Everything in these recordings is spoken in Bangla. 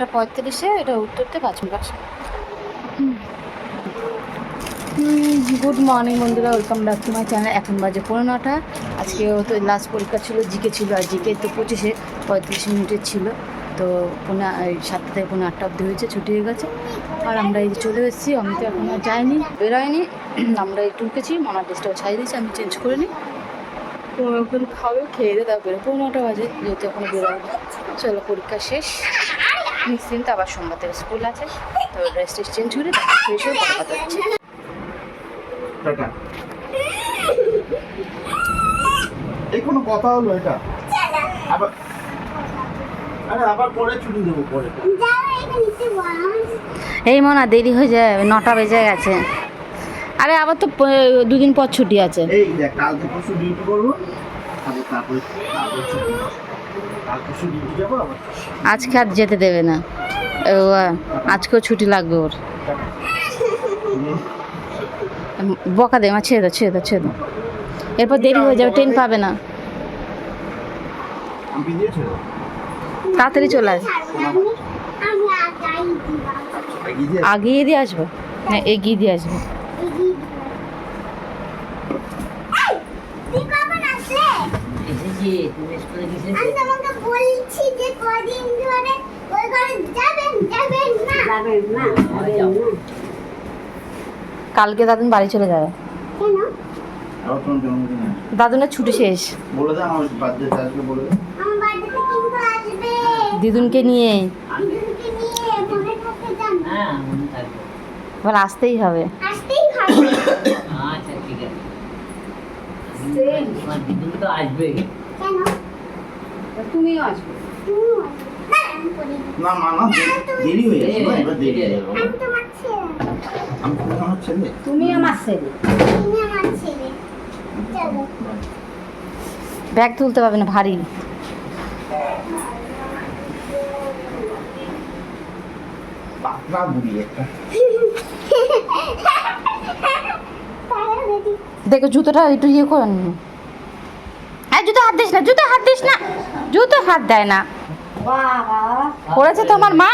আটটা পঁয়ত্রিশে এটা উত্তরতে পাঁচ মিনিট আসে। গুড মর্নিং বন্ধুরা welcome back to my channel এখন বাজে পনেরো নটা আজকে তো লাস্ট পরীক্ষা ছিল, জিকে ছিল, আর জিকে তো পঁচিশে পঁয়ত্রিশ মিনিটের ছিল। তো পনেরো এই সাতটা থেকে পনেরো আটটা অবধি হয়েছে, ছুটি হয়ে গেছে। আর আমরা এই চলে এসেছি, আমি তো এখন আর যাইনি, বেরোয়নি। আমরা একটু উঠেছি মনার ড্রেসটাও ছাই দিয়েছি, আমি চেঞ্জ করে নিই। ওখানে খাবে, খেয়ে দিয়ে তারপরে পনেরো নটা বাজে, যেহেতু এখনও বেরোবে চলো, পরীক্ষা শেষ। নিশ্চিন্ত আবার সোমবার থেকে স্কুল আছে। তো ড্রেস টেস চেঞ্জ করে ফ্রেশ হয়ে কথা কথা হচ্ছে এই কোনো কথা হলো এটা? আবার আরে আবার পরে ছুটি দেবো পরে। এই মনা দেরি হয়ে যায় নটা বেজে গেছে। আরে আবার তো দুদিন পর ছুটি আছে। এই দেখ কালকে পরশু ডিউটি করব তারপরে তারপরে আজকে আর যেতে দেবে না। আজকেও ছুটি লাগবে ওর। বকা দে, মা, ছেড়ে দাও ছেড়ে দাও ছেড়ে দাও। এরপর দেরি হয়ে যাবে, ট্রেন পাবে না। তাড়াতাড়ি চলে দিয়ে আগিয়ে দিয়ে আসব। না, এগিয়ে দিয়ে আসব। কদিন ধরে ওই ঘরে যাবেন যাবেন না। যাবেন না কালকে দাদুন বাড়ি চলে যাবে। কেন? দাদুনের ছুটি শেষ। বলে দাও আমার বার্থডে আজকে বলে দাও। আমার বাড়িতে কিন্তু আসবে। দিদুনকে নিয়ে। দিদিকে নিয়ে মনে থাকতে যান এবার আসতেই হবে। আসতেই হবে। আচ্ছা ঠিক আছে। দিদুন তো আসবে কেন? তুমিও আসবে। না, আমি করি না। না মা না দেরি হয়ে যাচ্ছে এবার দেরি হয়ে যাবে আমি তোমার তুমি আমার ছেলে? তুমি আমার ছেলে। তুমি আমার ছেলে। চলো। ব্যাগ তুলতে পারবে না ভারী। পাতলা বুড়ি একটা। দেখো জুতোটা একটু ইয়ে করে নিন হ্যাঁ জুতো হাত দিস না জুতো হাত দিস না জুতো হাত দেয় না। করেছে তো আমার মা?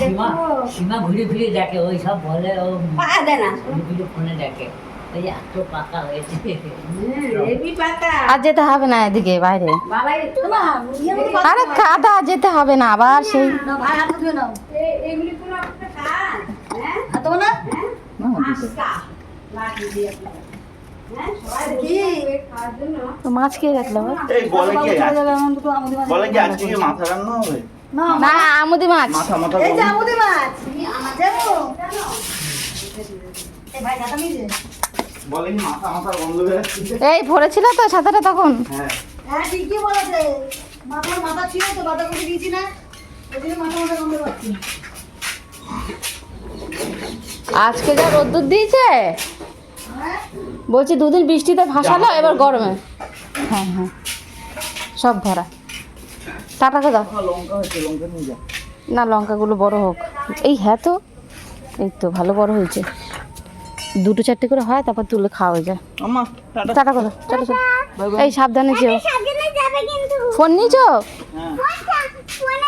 সীমা সীমা ঘুরে ফিরে দেখে ওই সব বলে ও ঘুরে ফিরে ফোনে দেখে। ওই এত আর যেতে হবে না এদিকে বাইরে। আরে কাদা যেতে হবে না আবার সেই তো মাছ খেয়ে রাখল এই বলে কি আজ- বলে কি আজকে কি মাথা রান্না হবে? না আমুদি মাছ। মাথা মাথা বলে কি মাথা মাথা বন্ধ হয়ে যাচ্ছে এই ভরেছিল তো সাঁতারে তখন। হ্যাঁ। হ্যাঁ ঠিকই বলেছে। মাথার মাথা ছিল তো বাটা দিয়েছি না। ওই জন্য মাথা মাথা গন্ধ পাচ্ছি আজকে যা রোদ্দুর দিয়েছে? বলছি দুদিন বৃষ্টিতে ভাসালো এবার গরমে। হ্যাঁ হ্যাঁ। সব ভরা। টাটা দাও। না লঙ্কাগুলো বড় হোক। এই হ্যাঁ তো। এই তো ভালো বড় হয়েছে। দুটো চারটে করে হয় তারপর তুলে খাওয়া হয়ে যায়। টাটা। টাটা কথা টাটা এই সাবধানে যেও। সাবধানে যাবে ফোন নিয়েছো? হ্যাঁ। ফোনে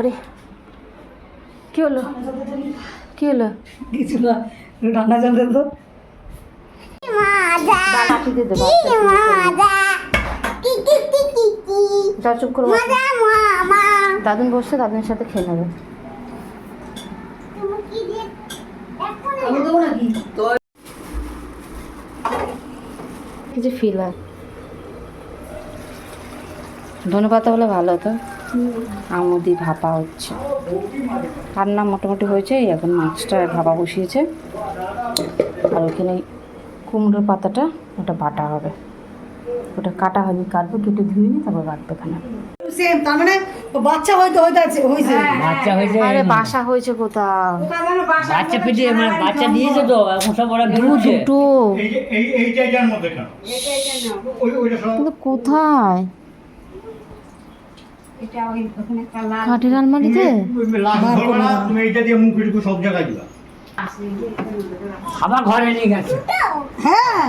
বাবারে কি হলো? কি হলো? কিছু না ঠান্ডা জল দেন তো দাদুন বসছে দাদুনের সাথে খেয়ে নেবে। তুমি কি দিয়ে এখন আমি দেবো নাকি? কিছু ফিল হয় ধনে পাতা হলে ভালো হতো। আমুদি ভাপা হচ্ছে। রান্না মোটামুটি হয়েছে এই এখন মাছটা ভাপা বসিয়েছে। আর ওখানে কুমড়োর পাতাটা ওটা বাটা হবে। ওটা কাটা হয়নি কাটবো কেটে ধুয়ে নিই তারপর বাটবে সেম তার মানে বাচ্চা হয়তো হয়তো আছে হয়েছে। বাচ্চা হয়েছে। আরে বাসা হয়েছে কোথাও। বাচ্চা পেটে মানে বাচ্চা দিয়েছে তো এখন সব ওরা বেরোচ্ছে। দুটো। এই যে এই এই জায়গার মধ্যে কেন? ওই ওইটা সব কিন্তু কোথায়? কাঠের আলমারিতে? তুমি এইটা দিয়ে মুখ সব জায়গায় দিবা। আবার ঘরে নিয়ে গেছে। হ্যাঁ।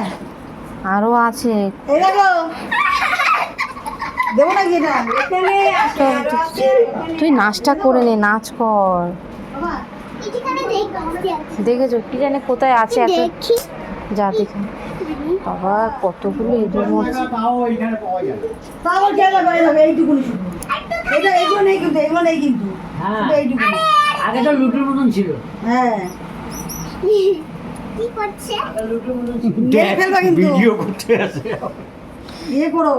আরও আছে। এটা? তুই নাচটা করে নে নাচ কর। দেখেছ? কি জানে কোথায় আছে এত যা দেখে। বাবা কতগুলো ইঁদুর মরছে এটা নেই কিন্তু এগুলো নেই কিন্তু। হ্যাঁ। আগে তো লুটুর মতন ছিল। হ্যাঁ। কি করছে? লুটুর মতন মেরে ফেলবা কিন্তু। ভিডিও করতে আছে। ইয়ে করো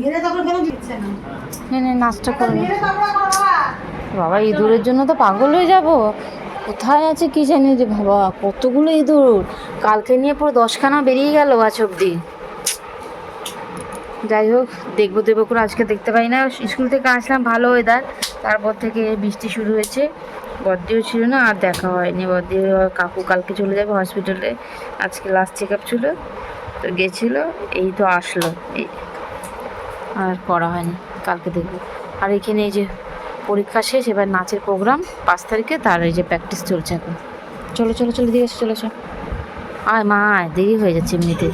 মেরে তারপর ফেরত দিচ্ছে না। নে নে নাচটা করে। নে মেরে তারপর করো বাবা। বাবা ইঁদুরের জন্য তো পাগল হয়ে যাব। কোথায় আছে কি জানি রে বাবা কতগুলো ইঁদুর। কালকে নিয়ে পুরো দশখানা বেরিয়ে গেল আজ অব্দি যাই হোক, দেখব, দেবো করে আজকে দেখতে পাই না। স্কুল থেকে আসলাম, ভালো ওয়েদার তারপর থেকে বৃষ্টি শুরু হয়েছে। বদ্দিও ছিল না, আর দেখা হয়নি। বদ্দি কাকু কালকে চলে যাবে হসপিটালে আজকে লাস্ট চেক আপ ছিল। তো গেছিল, এই তো আসলো। এই আর করা হয়নি, কালকে দেখব। আর এখানে এই যে পরীক্ষা শেষ, এবার নাচের প্রোগ্রাম পাঁচ তারিখে, তার এই যে প্র্যাকটিস চলছে এখন। চলো চলো চলো দিয়ে এসো চলো চলো আয় মা, আয়, দেরি হয়ে যাচ্ছে এমনিতে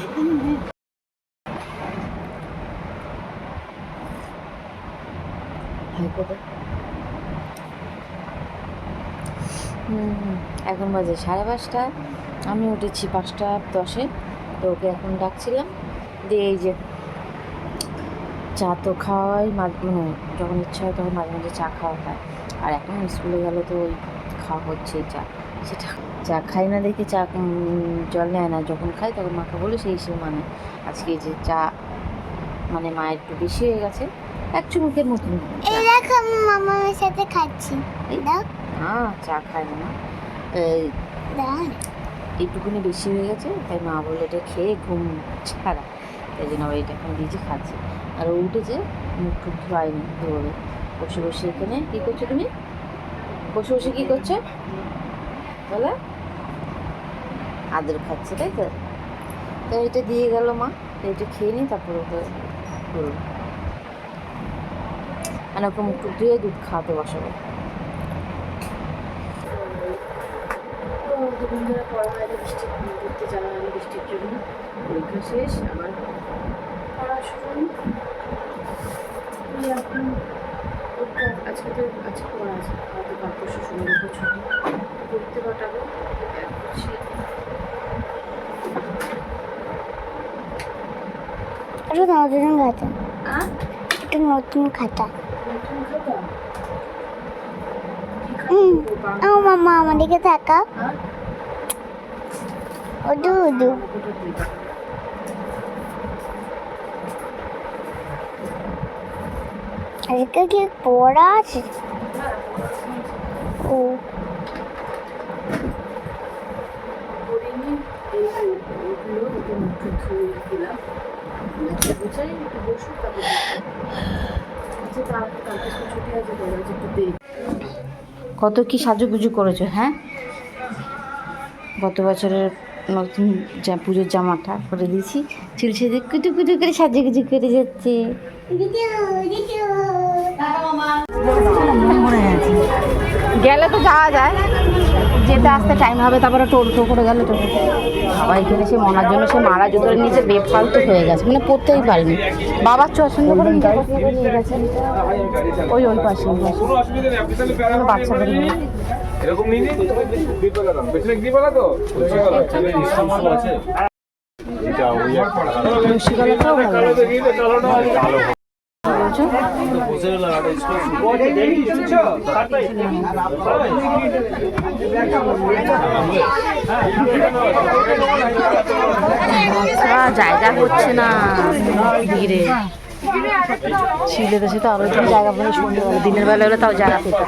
এখন বাজে সাড়ে পাঁচটা। আমি উঠেছি পাঁচটা দশে, তো ওকে এখন ডাকছিলাম। দিয়ে এই যে চা তো খাওয়াই মানে যখন ইচ্ছা হয় তখন মাঝে মাঝে চা খাওয়া হয়। আর এখন স্কুলে গেলে তো ওই খাওয়া হচ্ছে চা। সেটা চা খাই না দেখে, চা জল নেয় না। যখন খাই তখন মাকে বলে, সেই হিসেবে মানে। আজকে যে চা মানে মায়ের একটু বেশি হয়ে গেছে এক চুমুকের মতন। এই দেখো আমি মামার সাথে খাচ্ছি। দাও। হ্যাঁ চা খায় না মা। এই এইটুকুনি বেশি হয়ে গেছে তাই মা বলল এটা খেয়ে ঘুম ছাড়া। তাই জন্য আবার এটা এখন দিয়েছি খাচ্ছে। আর ও উঠেছে মুখ টুক ধোয়ায়নি ধোবে বসে বসে এখানে কী করছ তুমি? বসে বসে কী করছ? বলে। আদর খাচ্ছে তাই তো? তো এটা দিয়ে গেল মা এটা খেয়ে নিই তারপর ওকে মানে ওকে মুখ ধুয়ে দুধ খাওয়াতে বসাবো তো দুদিন পড়া হয় বৃষ্টি ঘুরতে যাওয়া হয় না বৃষ্টির জন্য। পরীক্ষা শেষ আবার পড়া শুরু এখন ওটা আজকে তো আজকে পড়া আছে। হয়তো পরশু শুনে ছুটি। পড়তে পাঠাবো। এটা নতুন খাতা এটা নতুন খাতা হুম আমার মামা আমাদেরকে থাকা ওদু ওদু ওটা আজকে কি পড়া আছে। ও করিনি আচ্ছা আচ্ছা কত কি সাজুগুজু করেছ হ্যাঁ গত বছরের নতুন যা পুজোর জামাটা করে দিয়েছি চুলছে যে কুটু কুটু করে সাজুগুজু করে যাচ্ছে গেলে তো যাওয়া যায় যেতে আসতে টাইম হবে তারপরে টোটো করে গেলে টোটো বাবা এখানে সে মনার জন্য সে মারা জুতোর নিচে বেফালতু হয়ে গেছে মানে পড়তেই পারেনি। বাবার চশমা করে পছন্দ করে নিয়ে গেছে। ওই ওই পাশে বাচ্চাদের এরকম নিয়ে তো আর জায়গা হচ্ছে না ভিড়ে। ছিল তো সে তো আরও দিন জায়গা পেলে সন্ধ্যেবেলা দিনের বেলা হলে তাও জায়গা পেত।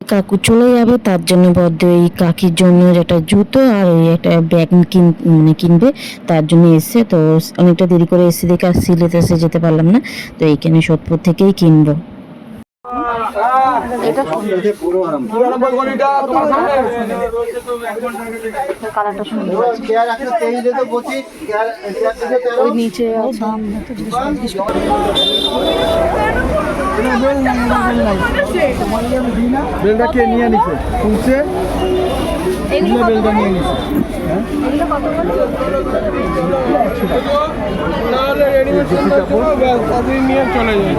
কাকু চলে যাবে, তার জন্য বদ্ধ এই কাকির জন্য একটা জুতো আর ওই একটা ব্যাগ কিন মানে কিনবে, তার জন্য এসে তো অনেকটা দেরি করে এসে দেখে আর সিলেতে এসে যেতে পারলাম না। তো এইখানে সোদপুর থেকেই কিনবো আ এটা সুন্দর পুরানব্বই কোটিটা তোমার সামনে কালারটা সুন্দর। ওই নিচে বেলটা কে নিয়ে নিছে? শুনছে বেলটা নিয়ে নিছে। চলে যায়।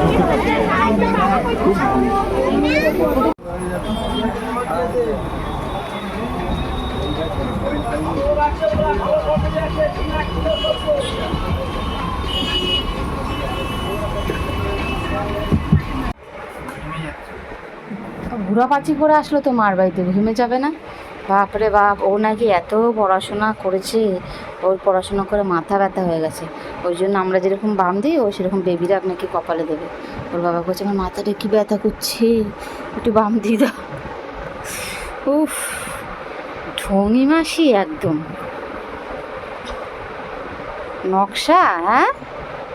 বুড়া পাচি করে আসলো তো মার বাড়িতে, ঘুমে যাবে না। বাপরে বাপ, ও নাকি এত পড়াশোনা করেছে, ওর পড়াশোনা করে মাথা ব্যথা হয়ে গেছে। ওই জন্য আমরা যেরকম বাম দিই, ও সেরকম বেবিরা আপনাকে কপালে দেবে। ওর বাবা বলছে আমার মাথাটা কি ব্যথা করছে? একটু বাম দিয়ে দাও। উফ ঢঙি মাসি একদম। নকশা হ্যাঁ?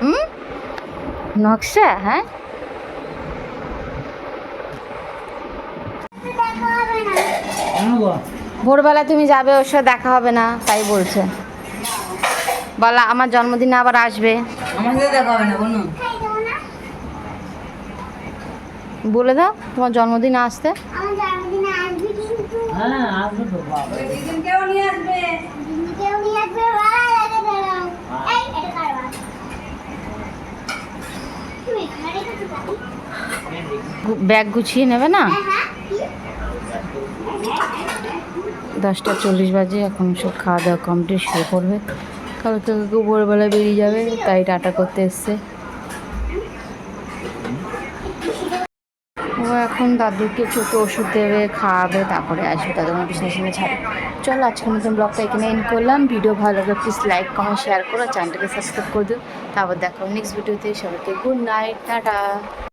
হুম? নকশা হ্যাঁ? ভোরবেলা তুমি যাবে ওর সাথে দেখা হবে না তাই বলছে। বলা আমার জন্মদিনে আবার আসবে। আমাদের দেখা হবে না কোনো তুমি দাও তোমার জন্মদিন আসতে। ব্যাগ গুছিয়ে নেবে না? হ্যাঁ হ্যাঁ দশটা চল্লিশ বাজে এখন সব খাওয়া দাওয়া কমপ্লিট শুরু করবে। কালকে কাকু ভোরবেলা বেরিয়ে যাবে তাই টাটা করতে এসছে ও এখন দাদুকে চোখে ওষুধ দেবে, খাওয়াবে, তারপরে আসবে তাদের আমার পিছনে পিছনে ছাড়ে চলো আজকের মতন ব্লগটা এখানে এন্ড করলাম। ভিডিও ভালো লাগলে প্লিজ লাইক কমেন্ট শেয়ার করো। চ্যানেলটাকে সাবস্ক্রাইব করে দিও। তারপর দেখো নেক্সট ভিডিওতে সবাইকে গুড নাইট টাটা।